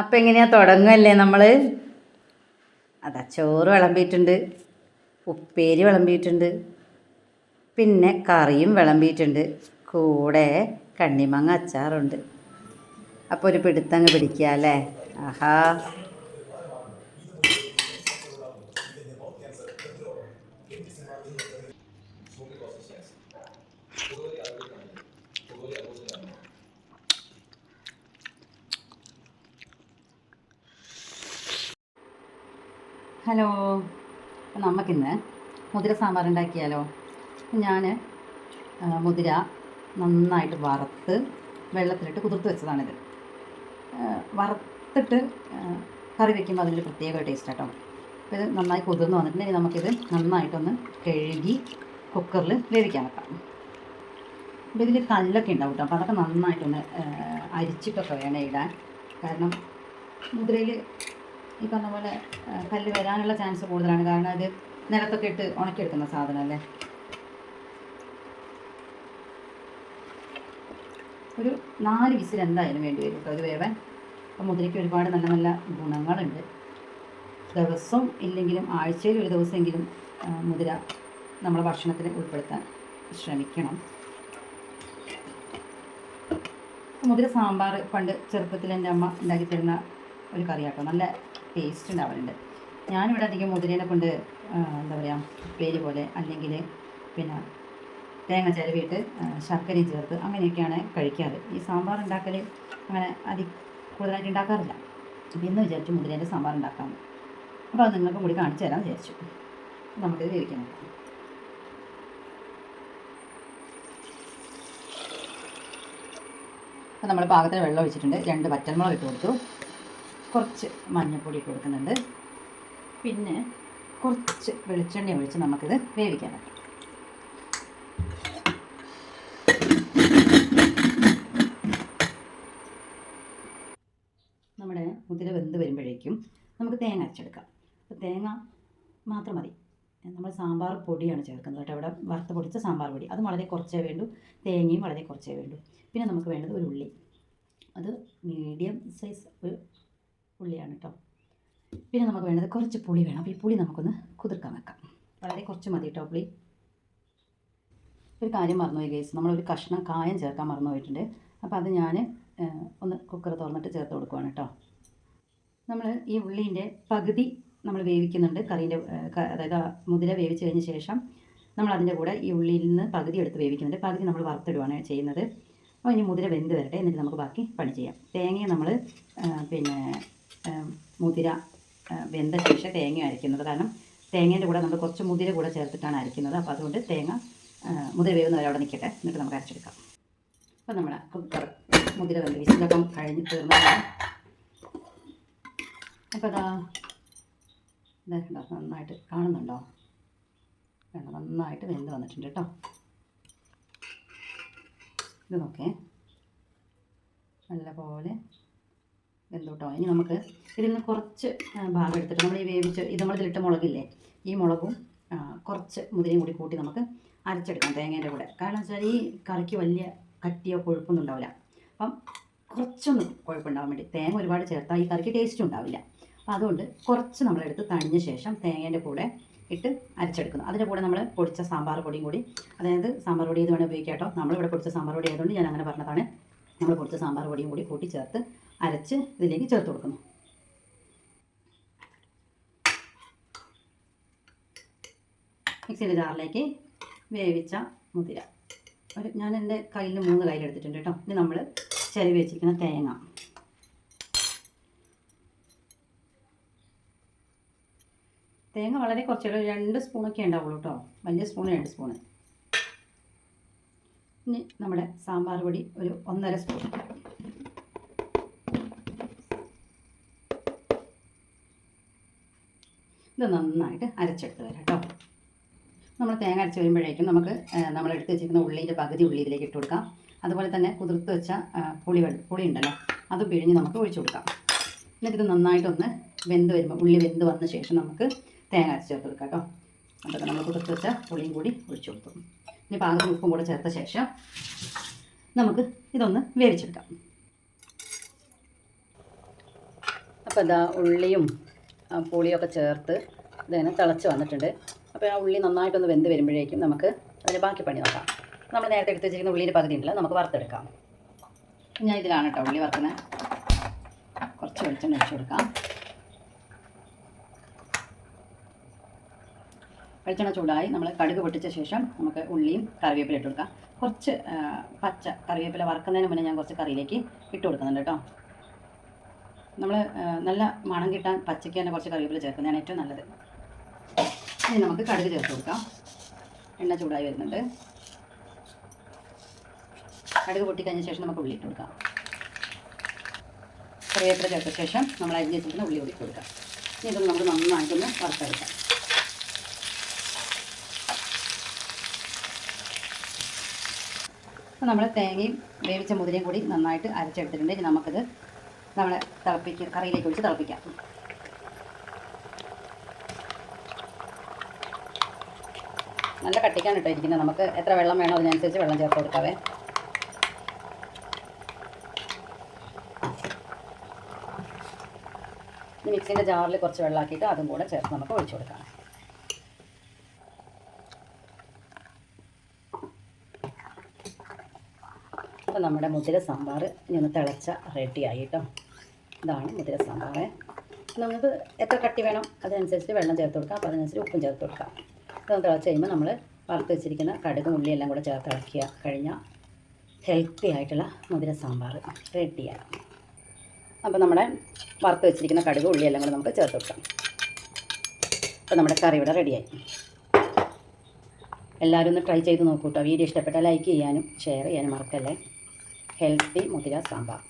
അപ്പം എങ്ങനെയാ തുടങ്ങുമല്ലേ നമ്മൾ അതാ ചോറ് വിളമ്പിയിട്ടുണ്ട് ഉപ്പേരി വിളമ്പിയിട്ടുണ്ട് പിന്നെ കറിയും വിളമ്പിയിട്ടുണ്ട് കൂടെ കണ്ണിമങ്ങ അച്ചാറുണ്ട്. അപ്പോൾ ഒരു പിടുത്തങ്ങ് പിടിക്കുക അല്ലേ ആഹാ. ഹലോ അപ്പം നമുക്കിന്ന് മുതിര സാമ്പാർ ഉണ്ടാക്കിയാലോ? ഞാൻ മുതിര നന്നായിട്ട് വറുത്ത് വെള്ളത്തിലിട്ട് കുതിർത്ത് വെച്ചതാണിത്. വറുത്തിട്ട് കറി വയ്ക്കുമ്പോൾ അതിന്റെ പ്രത്യേക ടേസ്റ്റ് കേട്ടോ അപ്പോൾ ഇത് നന്നായി കുതിർന്ന് വന്നിട്ടുണ്ടെങ്കിൽ നമുക്കിത് നന്നായിട്ടൊന്ന് കഴുകി കുക്കറിൽ വേവിക്കാൻ വെക്കാം. അപ്പോൾ ഇതിൽ കല്ലൊക്കെ ഉണ്ടാവും കേട്ടോ അപ്പോൾ അതൊക്കെ നന്നായിട്ടൊന്ന് അരിച്ചിട്ടൊക്കെ വേണം ഇടാൻ. കാരണം മുതിരയിൽ ഈ പറഞ്ഞ പോലെ കല്ല് വരാനുള്ള ചാൻസ് കൂടുതലാണ്. കാരണം അത് നിലത്തൊക്കെ ഇട്ട് ഉണക്കിയെടുക്കുന്ന സാധനമല്ലേ? ഒരു നാല് വിസിൽ എന്തായാലും വേണ്ടി വരും കേട്ടോ. ഇത് വേവാൻ അപ്പം മുതിരയ്ക്ക് ഒരുപാട് നല്ല നല്ല ഗുണങ്ങളുണ്ട്. ദിവസം ഇല്ലെങ്കിലും ആഴ്ചയിൽ ഒരു ദിവസമെങ്കിലും മുതിര നമ്മളെ ഭക്ഷണത്തിൽ ഉൾപ്പെടുത്താൻ ശ്രമിക്കണം. മുതിര സാമ്പാർ പണ്ട് ചെറുപ്പത്തിൽ എന്റെ അമ്മ ഉണ്ടാക്കി തരുന്ന ഒരു കറിയാട്ടോ. നല്ല ടേസ്റ്റ് ഉണ്ടാവലുണ്ട്. ഞാനിവിടെ അധികം മുതിരേനെ കൊണ്ട് എന്താ പറയുക പേര് പോലെ അല്ലെങ്കിൽ പിന്നെ തേങ്ങ ചിരവിയിട്ട് ശർക്കരയും ചേർത്ത് അങ്ങനെയൊക്കെയാണ് കഴിക്കാറ്. ഈ സാമ്പാർ ഉണ്ടാക്കൽ അങ്ങനെ അതി കൂടുതലായിട്ട് ഉണ്ടാക്കാറില്ല. അപ്പോൾ ഇന്ന് വിചാരിച്ചു മുതിരേന്റെ സാമ്പാർ ഉണ്ടാക്കാം. അപ്പോൾ അത് നിങ്ങൾക്കും കൂടി കാണിച്ചു തരാമെന്ന് വിചാരിച്ചു. നമുക്കിത് വേവിക്കാൻ നോക്കാം നമ്മൾ പാകത്തിന് വെള്ളം ഒഴിച്ചിട്ടുണ്ട്. രണ്ട് പച്ചമുളക് ഇട്ട് കൊടുത്തു. കുറച്ച് മഞ്ഞൾപ്പൊടി കൊടുക്കുന്നുണ്ട് പിന്നെ കുറച്ച് വെളിച്ചെണ്ണ ഒഴിച്ച് നമുക്കിത് വേവിക്കാൻ പറ്റും. നമ്മുടെ മുതിര വെന്ത് വരുമ്പോഴേക്കും നമുക്ക് തേങ്ങ അരച്ചെടുക്കാം. അപ്പോൾ തേങ്ങ മാത്രം മതി. നമ്മൾ സാമ്പാർ പൊടിയാണ് ചേർക്കുന്നത് കേട്ടോ. അവിടെ വറുത്ത് പൊടിച്ച സാമ്പാർ പൊടി. അത് വളരെ കുറച്ചേ വേണ്ടൂ. തേങ്ങയും വളരെ കുറച്ചേ വേണ്ടൂ. പിന്നെ നമുക്ക് വേണ്ടത് ഒരു ഉള്ളി. അത് മീഡിയം സൈസ് ഒരു ഉള്ളിയാണ് കേട്ടോ പിന്നെ നമുക്ക് വേണ്ടത് കുറച്ച് പുളി വേണം. അപ്പോൾ ഈ പുളി നമുക്കൊന്ന് കുതിർക്കാൻ വെക്കാം. വളരെ കുറച്ച് മതി കേട്ടോ പുളി. ഒരു കാര്യം മറന്നുപോയി ഗേസ് നമ്മളൊരു കഷ്ണം കായം ചേർക്കാൻ മറന്നു പോയിട്ടുണ്ട്. അപ്പോൾ അത് ഞാൻ ഒന്ന് കുക്കർ തുറന്നിട്ട് ചേർത്ത് കൊടുക്കുവാണ് കേട്ടോ നമ്മൾ ഈ ഉള്ളീന്റെ പകുതി നമ്മൾ വേവിക്കുന്നുണ്ട്. കറീന്റെ അതായത് മുതിര വേവിച്ച് കഴിഞ്ഞ ശേഷം നമ്മൾ അതിന്റെ കൂടെ ഈ ഉള്ളിയിൽ നിന്ന് പകുതി എടുത്ത് വേവിക്കുന്നുണ്ട്. പകുതി നമ്മൾ വറുത്തിടുവാണ് ചെയ്യുന്നത്. അപ്പോൾ ഇനി മുതിര വെന്ത് വരട്ടെ. എന്നിട്ട് നമുക്ക് ബാക്കി പണി ചെയ്യാം. തേങ്ങയെ നമ്മൾ പിന്നെ മുതിര വെന്ത ശേഷം തേങ്ങ അരയ്ക്കുന്നത് കാരണം തേങ്ങേന്റെ കൂടെ നമ്മൾ കുറച്ച് മുതിര കൂടെ ചേർത്തിട്ടാണ് അരയ്ക്കുന്നത് അപ്പോൾ അതുകൊണ്ട് തേങ്ങ മുതിര വേവുന്നവരെ അവിടെ നിൽക്കട്ടെ. എന്നിട്ട് നമുക്ക് അരച്ചെടുക്കാം. അപ്പോൾ നമ്മുടെ കുക്കർ മുതിര വെന്ത് വിസിലൊക്കെ കഴിഞ്ഞ് തീർന്നതാണ്. അപ്പോൾ അതാ ഇതാ നന്നായിട്ട് കാണുന്നുണ്ടോ? വേണ്ട നന്നായിട്ട് വെന്ത് വന്നിട്ടുണ്ട് കേട്ടോ. ഇത് നോക്കേ. നല്ലപോലെ വെന്തു കേട്ടോ ഇനി നമുക്ക് ഇതിൽ നിന്ന് കുറച്ച് ഭാഗം എടുത്തിട്ട് നമ്മൾ ഈ വേവിച്ച് ഇത് നമ്മൾ ഇതിലിട്ട മുളകില്ലേ? ഈ മുളകും കുറച്ച് മുതിരയും കൂടി കൂട്ടി നമുക്ക് അരച്ചെടുക്കാം തേങ്ങേന്റെ കൂടെ. കാരണം വെച്ചാൽ ഈ കറിക്ക് വലിയ കട്ടിയോ കൊഴുപ്പൊന്നും ഉണ്ടാവില്ല. അപ്പം കുറച്ചൊന്ന് കുഴപ്പമുണ്ടാവാൻ വേണ്ടി തേങ്ങ ഒരുപാട് ചേർത്താൽ ഈ കറിക്ക് ടേസ്റ്റ് ഉണ്ടാവില്ല. അപ്പം അതുകൊണ്ട് കുറച്ച് നമ്മളെടുത്ത് തണിഞ്ഞ ശേഷം തേങ്ങേന്റെ കൂടെ ഇട്ട് അരച്ചെടുക്കുന്നു. അതിന്റെ കൂടെ നമ്മൾ പൊടിച്ച സാമ്പാർ പൊടിയും കൂടി അതായത് സാമ്പാർ പൊടി ഇത് വേണമെങ്കിൽ ഉപയോഗിക്കാം കേട്ടോ. നമ്മളിവിടെ പൊടിച്ച സാമ്പാർ പൊടി ആയതുകൊണ്ട് ഞാൻ അങ്ങനെ പറഞ്ഞതാണ്. നമ്മൾ കുറച്ച് സാമ്പാർ പൊടിയും കൂടി കൂട്ടി ചേർത്ത് അരച്ച് ഇതിലേക്ക് ചേർത്ത് കൊടുക്കുന്നു മിക്സിയുടെ ജാറിലേക്ക് വേവിച്ച മുതിര. ഒരു ഞാൻ എന്റെ കയ്യിൽ മൂന്ന് കയ്യിലെടുത്തിട്ടുണ്ട് കേട്ടോ. ഇനി നമ്മൾ ചിരവി വെച്ചിരിക്കുന്ന തേങ്ങ. തേങ്ങ വളരെ കുറച്ചേ ഉള്ളൂ രണ്ട് സ്പൂണൊക്കെ ഉണ്ടാവുള്ളൂ കേട്ടോ. വലിയ സ്പൂൺ രണ്ട് സ്പൂണ് ഇനി നമ്മുടെ സാമ്പാർ പൊടി ഒരു ഒന്നര സ്പൂൺ. ഇത് നന്നായിട്ട് അരച്ചെടുത്ത് വരാം കേട്ടോ. നമ്മൾ തേങ്ങ അരച്ച് വരുമ്പോഴേക്കും നമുക്ക് നമ്മൾ എടുത്ത് വെച്ചിരിക്കുന്ന ഉള്ളിന്റെ പകുതി ഉള്ളി ഇതിലേക്ക് ഇട്ട് കൊടുക്കാം. അതുപോലെ തന്നെ കുതിർത്ത് വെച്ച പുളി പുളി ഉണ്ടല്ലോ അത് പിഴിഞ്ഞ് നമുക്ക് ഒഴിച്ചു കൊടുക്കാം. എന്നിട്ട് ഇത് നന്നായിട്ടൊന്ന് വെന്ത് വരുമ്പോൾ ഉള്ളി വെന്ത് വന്ന ശേഷം നമുക്ക് തേങ്ങ അരച്ച് ചേർത്ത് കൊടുക്കാം കേട്ടോ. അതൊക്കെ നമ്മൾ കുതിർത്ത് വെച്ച പുളിയും കൂടി ഒഴിച്ചു കൊടുത്തു. ഇനി പാകത്തിന് ഉപ്പും കൂടെ ചേർത്ത ശേഷം നമുക്ക് ഇതൊന്ന് വേവിച്ചെടുക്കാം. അപ്പോൾ ഇതാ ഉള്ളിയും പുളിയൊക്കെ ചേർത്ത് ഇതിനെ തിളച്ച് വന്നിട്ടുണ്ട്. അപ്പോൾ ആ ഉള്ളി നന്നായിട്ടൊന്ന് വെന്ത് വരുമ്പോഴേക്കും നമുക്ക് അതിന്റെ ബാക്കി പണി നോക്കാം. നമ്മൾ നേരത്തെ എടുത്ത് വെച്ചിരിക്കുന്ന ഉള്ളിന്റെ പകുതി ഉണ്ടല്ലോ നമുക്ക് വറുത്തെടുക്കാം. ഞാൻ ഇതിലാണ് കേട്ടോ ഉള്ളി വറുക്കുന്നത് കുറച്ച് വെളിച്ചെണ്ണ ഒഴിച്ചു കൊടുക്കാം. വെളിച്ചെണ്ണ ചൂടായി നമ്മൾ കടുക് പൊട്ടിച്ച ശേഷം നമുക്ക് ഉള്ളിയും കറിവേപ്പില ഇട്ട് കൊടുക്കാം. കുറച്ച് പച്ച കറിവേപ്പില വറക്കുന്നതിന് മുന്നേ ഞാൻ കുറച്ച് കറിയിലേക്ക് ഇട്ട് കൊടുക്കുന്നുണ്ട് കേട്ടോ. നമ്മൾ നല്ല മണം കിട്ടാൻ പച്ചയ്ക്ക് തന്നെ കുറച്ച് കറിവേപ്പില ചേർക്കുന്നതാണ് ഏറ്റവും നല്ലത്. ഇനി നമുക്ക് കടുക് ചേർത്ത് കൊടുക്കാം. എണ്ണ ചൂടായി വരുന്നുണ്ട്. കടുക് പൊട്ടിക്കഴിഞ്ഞ ശേഷം നമുക്ക് ഉള്ളി ഇട്ട് കൊടുക്കാം. കറിവേപ്പില ചേർത്ത ശേഷം നമ്മൾ അരിഞ്ഞ് വെച്ചിരിക്കുന്ന ഉള്ളി കൂടി കൊടുക്കാം. ഇനി ഇത് നമുക്ക് നന്നായിട്ടൊന്ന് വറുത്തെടുക്കാം. അപ്പോൾ നമ്മൾ തേങ്ങയും വേവിച്ച മുതിരയും കൂടി നന്നായിട്ട് അരച്ചെടുത്തിട്ടുണ്ട്. ഇനി നമുക്കത് നമ്മൾ തിളപ്പിക്കുക കറിയിലേക്ക് ഒഴിച്ച് തിളപ്പിക്കാം. നല്ല കട്ടിക്കാണ് കേട്ടോ ഇരിക്കുന്നത്. നമുക്ക് എത്ര വെള്ളം വേണോ അതിനനുസരിച്ച് വെള്ളം ചേർത്ത് കൊടുക്കാവേ. മിക്സിന്റെ ജാറിൽ കുറച്ച് വെള്ളമാക്കിയിട്ട് അതും കൂടെ ചേർത്ത് നമുക്ക് ഒഴിച്ചു കൊടുക്കാം. അപ്പോൾ നമ്മുടെ മുതിര സാമ്പാർ ഞാൻ തിളച്ച റെഡിയായി കേട്ടോ. ഇതാണ് മുതിര സാമ്പാർ നമുക്ക് എത്ര കട്ടി വേണം? അതനുസരിച്ച് വെള്ളം ചേർത്ത് കൊടുക്കാം. അപ്പോൾ അതിനനുസരിച്ച് ഉപ്പും ചേർത്ത് കൊടുക്കാം. ഇതൊന്ന് തിളച്ച് കഴിയുമ്പോൾ നമ്മൾ വറുത്ത് വെച്ചിരിക്കുന്ന കടുകും ഉള്ളിയെല്ലാം കൂടെ ചേർത്ത് ഇളക്കിയ കഴിഞ്ഞാൽ ഹെൽത്തി ആയിട്ടുള്ള മുതിര സാമ്പാർ റെഡിയായി അപ്പോൾ നമ്മുടെ വറുത്ത് വെച്ചിരിക്കുന്ന കടുക് ഉള്ളിയെല്ലാം കൂടെ നമുക്ക് ചേർത്ത് കൊടുക്കാം. അപ്പോൾ നമ്മുടെ കറി ഇവിടെ റെഡിയായി എല്ലാവരും ഒന്ന് ട്രൈ ചെയ്ത് നോക്കൂട്ടോ വീഡിയോ ഇഷ്ടപ്പെട്ടാൽ ലൈക്ക് ചെയ്യാനും ഷെയർ ചെയ്യാനും മറക്കല്ലേ? ഹെൽത്തി മുതിര സാമ്പാർ.